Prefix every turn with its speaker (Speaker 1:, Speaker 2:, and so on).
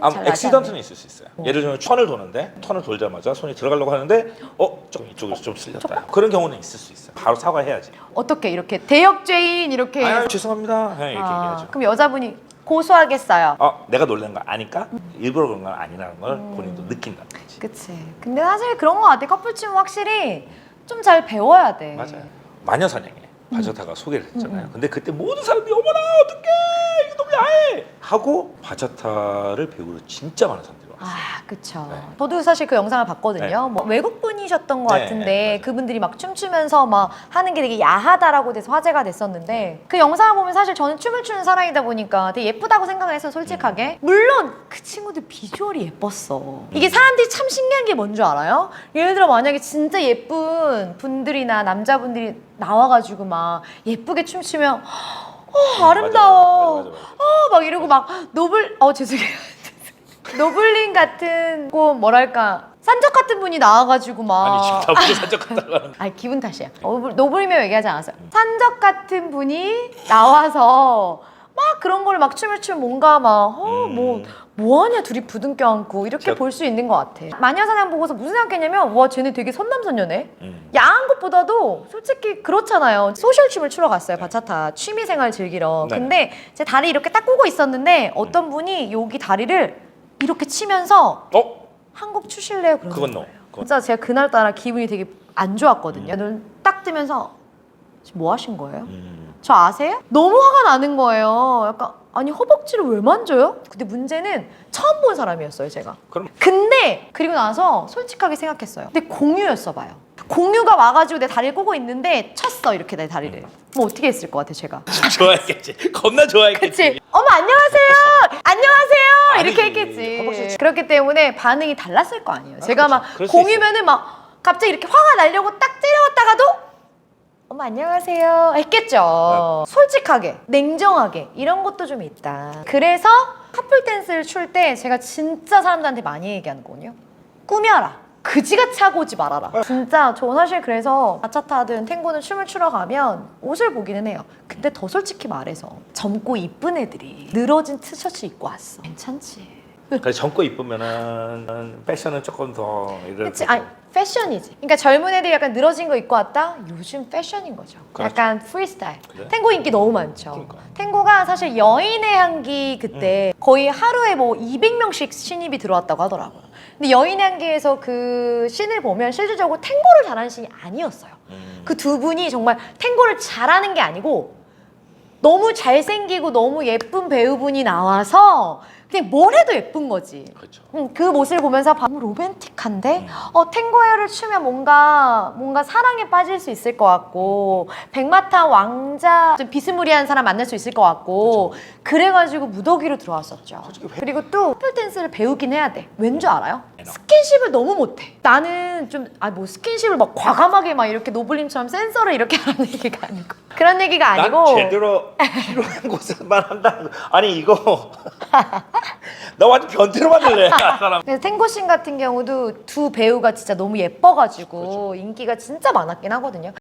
Speaker 1: 아, 엑시던트는 있을 수 있어요. 예를 들면 턴을 도는데 턴을 돌자마자 손이 들어가려고 하는데 어, 좀 이쪽으로 좀 쓸렸다. 그런 경우는 있을 수 있어요. 바로 사과해야지.
Speaker 2: 어떻게 이렇게 대역죄인 이렇게
Speaker 1: 아, 죄송합니다. 네, 이렇게
Speaker 2: 아,
Speaker 1: 얘기하죠.
Speaker 2: 그럼 여자분이 고소하겠어요.
Speaker 1: 어, 내가 놀란 거 아니까 일부러 그런 건 아니라는 걸 본인도 느낀다는 거지.
Speaker 2: 그치. 근데 사실 그런 거 같아. 커플춤 확실히 좀 잘 배워야 돼.
Speaker 1: 맞아요. 마녀 사냥에 바자타가 소개를 했잖아요.
Speaker 2: 음,
Speaker 1: 근데 그때 모든 사람들이 어머나 어떡해 하고 바자타를 배우러 진짜 많은 사람들이 왔어요.
Speaker 2: 아, 그쵸.
Speaker 1: 네.
Speaker 2: 저도 사실 그 영상을 봤거든요. 뭐 외국 분이셨던 것
Speaker 1: 네,
Speaker 2: 같은데
Speaker 1: 네, 맞아요.
Speaker 2: 그분들이 막 춤추면서 막 하는 게 되게 야하다라고 돼서 화제가 됐었는데 그 영상을 보면 사실 저는 춤을 추는 사람이다 보니까 되게 예쁘다고 생각을 해서 솔직하게 물론 그 친구들 비주얼이 예뻤어. 이게 사람들이 참 신기한 게 뭔 줄 알아요? 예를 들어 만약에 진짜 예쁜 분들이나 남자분들이 나와가지고 막 예쁘게 춤추면 어, 아름다워.
Speaker 1: 맞아, 맞아, 맞아, 맞아.
Speaker 2: 어, 막 이러고 막 노블 어 죄송해요. 노블린 같은 고 뭐랄까 산적 같은 분이 나와가지고 막
Speaker 1: 아니 지금 다 우리 산적 같다가
Speaker 2: 아니 기분 탓이야. 노블, 노블이면 얘기하지 않았어요. 산적 같은 분이 나와서 막 그런 걸 막 춤을 추면 뭔가 막어뭐
Speaker 1: 음.
Speaker 2: 뭐하냐 둘이 부둥켜 안고 이렇게
Speaker 1: 제가-
Speaker 2: 볼수 있는 것 같아. 마녀사냥 보고서 무슨 생각했냐면 와 쟤네 되게 선남선녀네.
Speaker 1: 음.
Speaker 2: 야한 것보다도 솔직히 그렇잖아요. 소셜 춤을 추러 갔어요. 바차타 취미 생활 즐기러.
Speaker 1: 네.
Speaker 2: 근데 제 다리 이렇게 딱 꼬고 있었는데 어떤 분이 여기 다리를 이렇게 치면서
Speaker 1: 어?
Speaker 2: 한곡 추실래요? 그러는
Speaker 1: 그건 no. 그건
Speaker 2: 진짜 제가 그날따라 기분이 되게 안 좋았거든요. 눈 딱 뜨면서 지금 뭐 하신 거예요?
Speaker 1: 음.
Speaker 2: 저 아세요? 너무 화가 나는 거예요. 약간 아니 허벅지를 왜 만져요? 근데 문제는 처음 본 사람이었어요, 제가.
Speaker 1: 그럼
Speaker 2: 근데 그리고 나서 솔직하게 생각했어요. 근데 공유였어 봐요. 공유가 와가지고 내 다리를 꼬고 있는데 쳤어 이렇게 내 다리를. 뭐 어떻게 했을 것 같아 제가.
Speaker 1: 좋아했겠지. 겁나 좋아했겠지.
Speaker 2: 그치? 어머 안녕하세요. 안녕하세요. 이렇게. 했겠지.
Speaker 1: 허벅지
Speaker 2: 그렇기 때문에 반응이 달랐을 거 아니에요.
Speaker 1: 아,
Speaker 2: 제가
Speaker 1: 그쵸.
Speaker 2: 막
Speaker 1: 그럴 수
Speaker 2: 공유면은 막 갑자기 이렇게 화가 나려고 딱 째려왔다가도 어머 안녕하세요 했겠죠. 솔직하게 냉정하게 이런 것도 좀 있다. 그래서 커플 댄스를 출 때 제가 진짜 사람들한테 많이 얘기하는 거거든요. 꾸며라. 그지같이 하고 오지 말아라. 진짜 저 사실 그래서 바차타든 탱고는 춤을 추러 가면 옷을 보기는 해요. 근데 더 솔직히 말해서 젊고 이쁜 애들이 늘어진 티셔츠 입고 왔어. 괜찮지.
Speaker 1: 그래 젊고 이쁘면은 패션은 조금 더 이럴
Speaker 2: 그치? 아니 패션이지. 그러니까 젊은 애들이 약간 늘어진 거 입고 왔다? 요즘 패션인 거죠.
Speaker 1: 그렇죠.
Speaker 2: 약간 프리스타일.
Speaker 1: 그래?
Speaker 2: 탱고 인기 너무 많죠.
Speaker 1: 그러니까.
Speaker 2: 탱고가 사실 여인의 향기 그때 거의 하루에 뭐 200명씩 신입이 들어왔다고 하더라고요. 근데 여인의 향기에서 그 씬을 보면 실질적으로 탱고를 잘하는 씬이 아니었어요.
Speaker 1: 음.
Speaker 2: 그 두 분이 정말 탱고를 잘하는 게 아니고 너무 잘생기고 너무 예쁜 배우분이 나와서 그냥 뭘 해도 예쁜 거지.
Speaker 1: 그렇죠.
Speaker 2: 음, 그 모습을 보면서 봐, 너무 로맨틱한데
Speaker 1: 음.
Speaker 2: 어 탱고야를 추면 뭔가 뭔가 사랑에 빠질 수 있을 것 같고 백마탄 왕자 좀 비스무리한 사람 만날 수 있을 것 같고 그래가지고 무더기로 들어왔었죠.
Speaker 1: 솔직히 회-
Speaker 2: 그리고 또 커플 댄스를 배우긴 해야 돼. 왠 줄 알아요? 스킨십을 너무 못해. 나는 좀 아 뭐 스킨십을 막 과감하게 막 이렇게 노블님처럼 센서를 이렇게 하는 얘기가 아니고 그런 얘기가 아니고
Speaker 1: 난 제대로 필요한 곳에만 한다. 아니 이거 나 완전 변태로 만들래. 아, 사람.
Speaker 2: 그래서 탱고씬 같은 경우도 두 배우가 진짜 너무 예뻐가지고
Speaker 1: 그렇죠.
Speaker 2: 인기가 진짜 많았긴 하거든요.